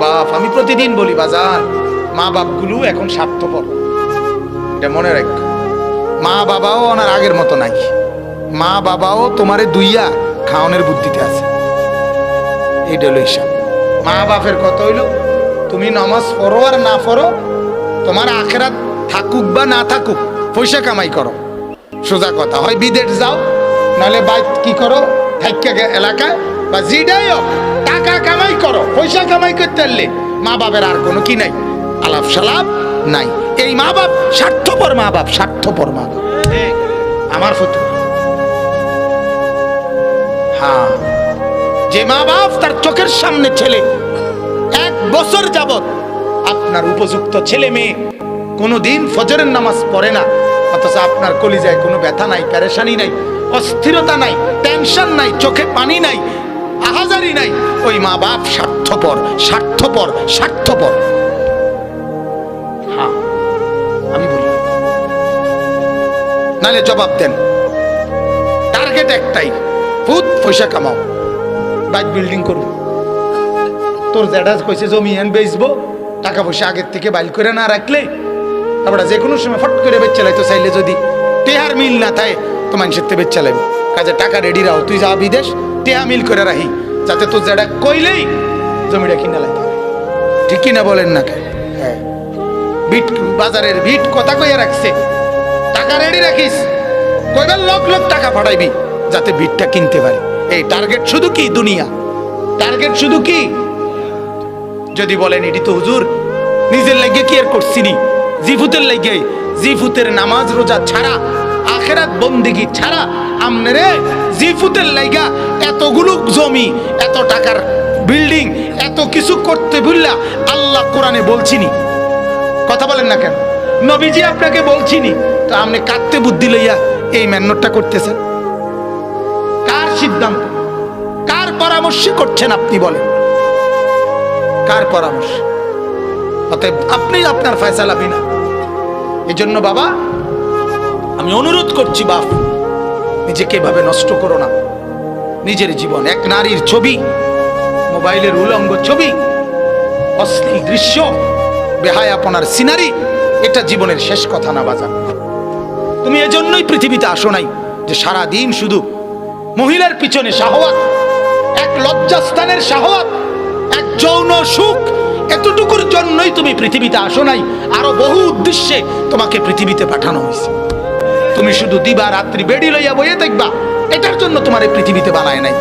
বাপ, আমি প্রতিদিন বলি বাজার মা বাপগুলো এখন স্বার্থপর। এটা মনে রাখ। মা বাবাও ওনার আগের মতো নাই। মা বাবাও তোমারে দুইয়া খাওয়ানোর বুদ্ধিতে আছে। এইটা হলো হিসাব। মা বাপের কত হইল, তুমি নামাজ পড়ো আর না পড়ো, তোমার আখেরাত থাকুক বা না থাকুক, পয়সা কামাই করো। সোজা কথা, হয় বিদেশ যাও, নাহলে বাইক কি করো থাইকা গে- এলাকায় বা জিডাই হোক, টাকা কামাই করো পয়সা কামাই করতে পারলে মা বাপের আর কোনো কি নাই আলাপ সালাপ নাই। এই মা বাপ স্বার্থপর মা বাপ স্বার্থপর মা বাপ। আমার ফটো হ্যাঁ। যে মা বাপ তার চোখের সামনে ছেলে এক বছর যাবত আপনার উপযুক্ত ছেলে মেয়ে কোনোদিন ফজরের নামাজ পড়ে না অথচ আপনার কলিজায় কোনো ব্যথা নাই প্যারেশানি নাই অস্থিরতা নাই টেনশন নাই চোখে পানি নাই আহাজারি নাই। ওই মা বাপ স্বার্থপর স্বার্থপর স্বার্থপর। হ্যাঁ আমি বলি। নালে জবাব দেন। টার্গেট একটাই, ভূত পয়সা কামাও। বাইক বিল্ডিং করব তোর জ্যাডাজ কইছে জমি এন বেচবো, টাকা পয়সা আগের থেকে বাইল করে না রাখলে, তারপরে যে কোনো সময় ফট করে বেচ চালাইতো চাইলে যদি টেহার মিল না থাকে, তো মানুষের তে বেচ চালাইবো কাজে টাকা রেডি রাও, তুই যা বিদেশ টেহা মিল করে রাখি যাতে তোর জ্যাডা কইলেই জমিটা কিনে লাইতে ঠিক কিনা বলেন না হ্যাঁ। বিট বাজারের বিট কথা কইয়া রাখছে। টাকা রেডি রাখিস। কইবার লক লক টাকা পাঠাইবি যাতে বিটটা কিনতে পারি। এই টার্গেট শুধু কি দুনিয়া? টার্গেট শুধু কি? যদি বলেন এটি তো হুজুর নিজের লাগে কি আর করছিনি? জিফুতের লাগে জিফুতের নামাজ রোজা ছাড়া আখেরাত বন্দিগি ছাড়া আমনেরে জিফুতের লাইগা এতগুলো জমি, এত টাকার বিল্ডিং, এত কিছু করতে ভুললা আল্লাহ কোরআনে বলছিনি। কথা বলেন না কেন? নবীজি আপনাকে বলছিনি, তো আপনি কাঁদতে বুদ্ধি লইয়া এই মেন্নটটা করতেছেন। কার সিদ্ধান্ত? কার পরামর্শে করছেন আপনি বলেন। কার পরামর্শ? অতএব আপনি আপনার ফয়সালা বিনা। এই জন্য বাবা, আমি অনুরোধ করছি বাপ নিজেকে এভাবে নষ্ট করো না। নিজের জীবন এক নারীর ছবি, মোবাইলের উলঙ্গ ছবি, অশ্লীল দৃশ্য, বেহায় আপনার সিনারি, এটা জীবনের শেষ কথা না বাজার তুমি এজন্যই পৃথিবীতে আসো নাই যে সারা দিন শুধু মহিলার পিছনে শাহওয়াত, এক লজ্জাস্থানের শাহওয়াত, এক যৌন সুখ, এতটুকুর জন্যই তুমি পৃথিবীতে আসো নাই। আরও বহু উদ্দেশ্যে তোমাকে পৃথিবীতে পাঠানো হয়েছে। তুমি শুধু দিবা, রাত্রি বেড়ি লইয়া বইয়ে দেখবা এটার জন্য তোমার এই পৃথিবীতে বানায় নাই।